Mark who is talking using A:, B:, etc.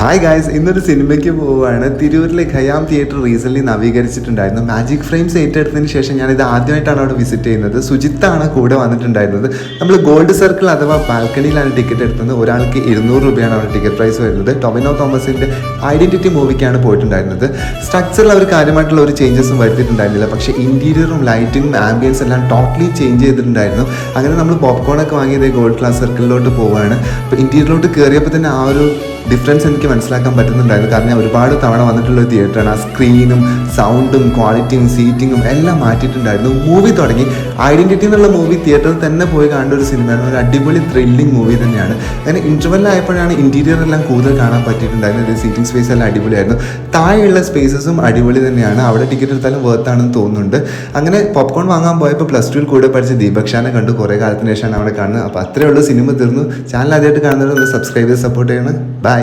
A: Hi guys ഇന്നൊരു സിനിമയ്ക്ക് പോവുകയാണ്. തിരൂരിലെ Khayam theatre recently നവീകരിച്ചിട്ടുണ്ടായിരുന്നു. Magic Frames ഏറ്റെടുത്തതിന് ശേഷം ഞാൻ ഇത് ആദ്യമായിട്ടാണ് അവിടെ വിസിറ്റ് ചെയ്യുന്നത്. സുജിത്താണ് കൂടെ വന്നിട്ടുണ്ടായിരുന്നത്. നമ്മൾ ഗോൾഡ് സർക്കിൾ അഥവാ ബാൽക്കണിയിലാണ് ടിക്കറ്റ് എടുത്തത്. ഒരാൾക്ക് ഇരുന്നൂറ് രൂപയാണ് അവിടെ ടിക്കറ്റ് പ്രൈസ് വരുന്നത്. ടൊമിനോ തോമസിന്റെ ഐഡന്റിറ്റി മൂവിക്കാണ് പോയിട്ടുണ്ടായിരുന്നത്. സ്ട്രക്ചറിൽ അവർ കാര്യമായിട്ടുള്ള ഒരു ചേഞ്ചസും വരുത്തിയിട്ടുണ്ടായിരുന്നില്ല. പക്ഷേ ഇന്റീരിയറും ലൈറ്റിങ്ങും ആംബിയൻസ് എല്ലാം ടോട്ടലി ചേഞ്ച് ചെയ്തിട്ടുണ്ടായിരുന്നു. അങ്ങനെ നമ്മൾ പോപ്കോണൊക്കെ വാങ്ങിയത് ഗോൾഡ് ക്ലാസ് സർക്കിളിലോട്ട് പോവുകയാണ്. അപ്പോൾ ഇന്റീരിയറിലോട്ട് കയറിയപ്പോൾ തന്നെ ആ ഒരു ഡിഫറൻസ് എനിക്ക് മനസ്സിലാക്കാൻ പറ്റുന്നുണ്ടായിരുന്നു. കാരണം ഒരുപാട് തവണ വന്നിട്ടുള്ള ഒരു തിയേറ്ററാണ് ആ സ്ക്രീനും സൗണ്ടും ക്വാളിറ്റിയും സീറ്റിങ്ങും എല്ലാം മാറ്റിയിട്ടുണ്ടായിരുന്നു. മൂവി തുടങ്ങി. ഐഡന്റിറ്റി എന്നുള്ള മൂവി തിയേറ്ററിൽ തന്നെ പോയി കാണേണ്ട ഒരു സിനിമയാണ് ഒരു അടിപൊളി ത്രില്ലിംഗ് മൂവി തന്നെയാണ്. അങ്ങനെ ഇന്റർവെല്ലായപ്പോഴാണ് ഇന്റീരിയർ എല്ലാം കൂടുതൽ കാണാൻ പറ്റിയിട്ടുണ്ടായിരുന്നത്. സീറ്റിംഗ് സ്പേസ് എല്ലാം അടിപൊളിയായിരുന്നു. താഴെയുള്ള സ്പേസസും അടിപൊളി തന്നെയാണ്. അവിടെ ടിക്കറ്റ് എടുത്താലും വേർത്താണെന്ന് തോന്നുന്നുണ്ട്. അങ്ങനെ പോപ്കോൺ വാങ്ങാൻ പോയപ്പോൾ പ്ലസ് ടുവിൽ കൂടെ പഠിച്ച ദീപക് ഷാനെ കണ്ടു. കുറേ കാലത്തിന് ശേഷമാണ് അവിടെ കാണുന്നത്. അപ്പോൾ അത്രയേ ഉള്ളൂ. സിനിമ തീർന്നു. ചാനൽ ആദ്യമായിട്ട് കാണുന്നവരൊന്ന് സബ്സ്ക്രൈബ് ചെയ്ത് സപ്പോർട്ട് ചെയ്യണം. ബൈ